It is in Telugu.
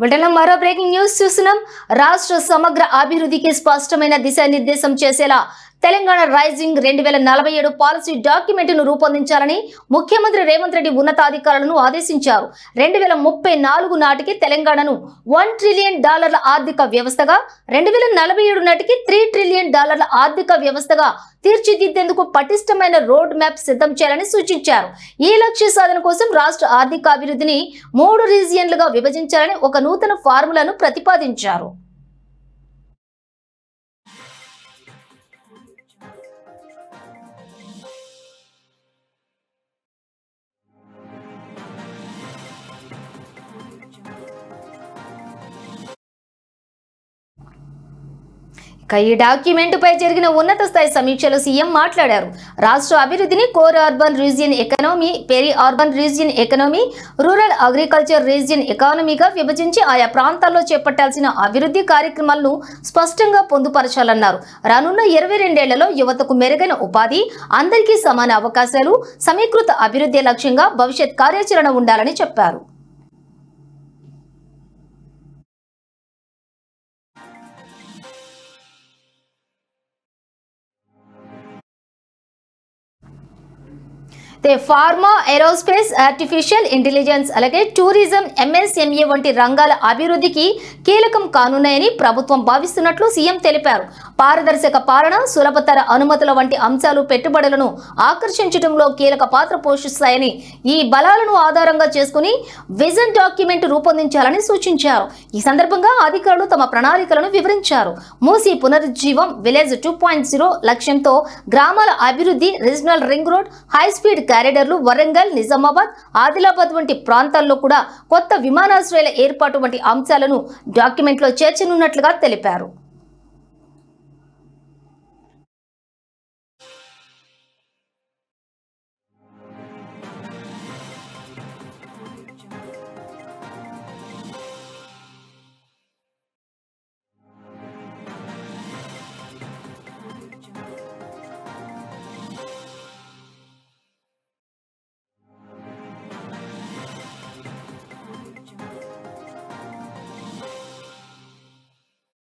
బులెటిన్లో మరో బ్రేకింగ్ న్యూస్ చూస్తున్నాం. రాష్ట్ర సమగ్ర అభివృద్ధికి స్పష్టమైన దిశానిర్దేశం చేసేలా తెలంగాణ రైజింగ్ రెండు వేల నలభై ఏడు పాలసీ డాక్యుమెంట్ను రూపొందించాలని ముఖ్యమంత్రి రేవంత్ రెడ్డి ఉన్నతాధికారులను ఆదేశించారు. రెండు వేల ముప్పై నాలుగు నాటికి తెలంగాణను వన్ ట్రిలియన్ డాలర్ల ఆర్థిక వ్యవస్థగా రెండు వేల నలభై ఏడు నాటికి త్రీ ట్రిలియన్ డాలర్ల ఆర్థిక వ్యవస్థగా తీర్చిదిద్దేందుకు పటిష్టమైన రోడ్ మ్యాప్ సిద్ధం చేయాలని సూచించారు. ఈ లక్ష్య సాధన కోసం రాష్ట్ర ఆర్థిక అభివృద్ధిని మూడు రీజియన్లుగా విభజించాలని ఒక నూతన ఫార్ములాను ప్రతిపాదించారు. ఇక ఈ డాక్యుమెంట్ పై జరిగిన ఉన్నత స్థాయి సమీక్షలో సీఎం మాట్లాడారు. రాష్ట్ర అభివృద్ధిని core urban region economy peri urban region economy rural agriculture region ఎకానమీగా విభజించి ఆయా ప్రాంతాల్లో చేపట్టాల్సిన అభివృద్ధి కార్యక్రమాలను స్పష్టంగా పొందుపరచాలన్నారు. రానున్న ఇరవై రెండేళ్ళలో యువతకు మెరుగైన ఉపాధి అందరికీ సమాన అవకాశాలు సమీకృత అభివృద్ధి లక్ష్యంగా భవిష్యత్ కార్యాచరణ ఉండాలని చెప్పారు. అయితే ఫార్మా ఏరోస్పేస్ ఆర్టిఫిషియల్ ఇంటెలిజెన్స్ అలాగే టూరిజం ఎంఎస్ఎంఏ వంటి రంగాల అభివృద్ధికి కీలకం కానున్నాయని ప్రభుత్వం భావిస్తున్నట్లు సీఎం తెలిపారు. పారదర్శక పాలన సులభతర అనుమతుల వంటి అంశాలు పెట్టుబడులను ఆకర్షించడంలో కీలక పాత్ర పోషిస్తాయని ఈ బలాలను ఆధారంగా చేసుకుని విజన్ డాక్యుమెంట్ రూపొందించాలని సూచించారు. ఈ సందర్భంగా అధికారులు తమ ప్రణాళికలను వివరించారు. మూసి పునరుజ్జీవం విలేజ్ టూ పాయింట్ జీరో లక్ష్యంతో గ్రామాల అభివృద్ధి regional ring road high speed క్యారిడర్లు Warangal Nizamabad Adilabad వంటి ప్రాంతాల్లో కూడా కొత్త విమానాశ్రయాల ఏర్పాటు వంటి అంశాలను డాక్యుమెంట్లో చేర్చనున్నట్లుగా తెలిపారు.